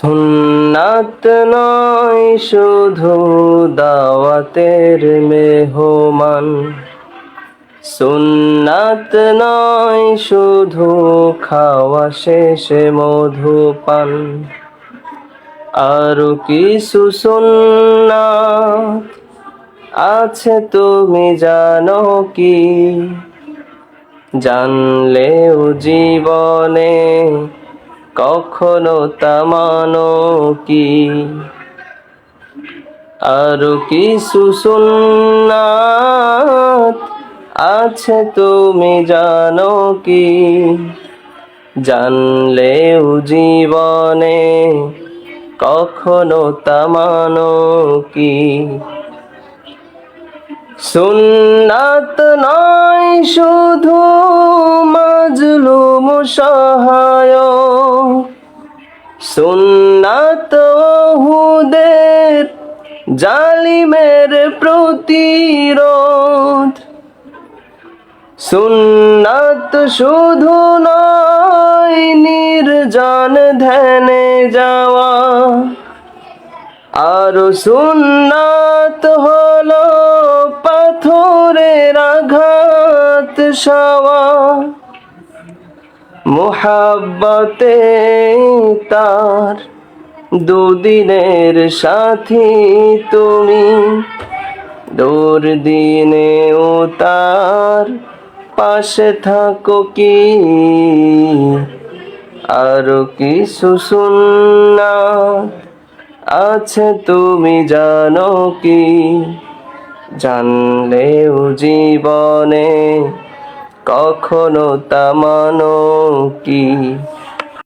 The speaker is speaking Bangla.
সুন্নাত নয়, শুধু দাওয়াতের মেহমান। সুন্নাত নয়, শুধু খাওয়া শেষে মধুপান আরও কিছু সুন্নাত আছে, তুমি জানো কি? জানলেও জীবনে কখনো তা মানো কি? আরও কিছু সুন্নাত আছে তুমি জানো কি? জানলেও জীবনে কখনো তা মানো কি? সুন্নাত নয় শুধু মাজলুম সহায় সুন্নাত হুদের জালিমের প্রতিরোধ। সুন্নাত শুধু নয়, নির্জন ধ্যানে যাওয়া। আর সুন্নাত হলো পাথরের আঘাত সাওয়া মোহাব্বতে তার দুদিনের সাথী তুমি। দূর দিনেও তার পাশে থাকো কি? আরও কিছু সুন্নাত আছে তুমি জানো কি? জানলেও জীবনে কখনো তামানো কি?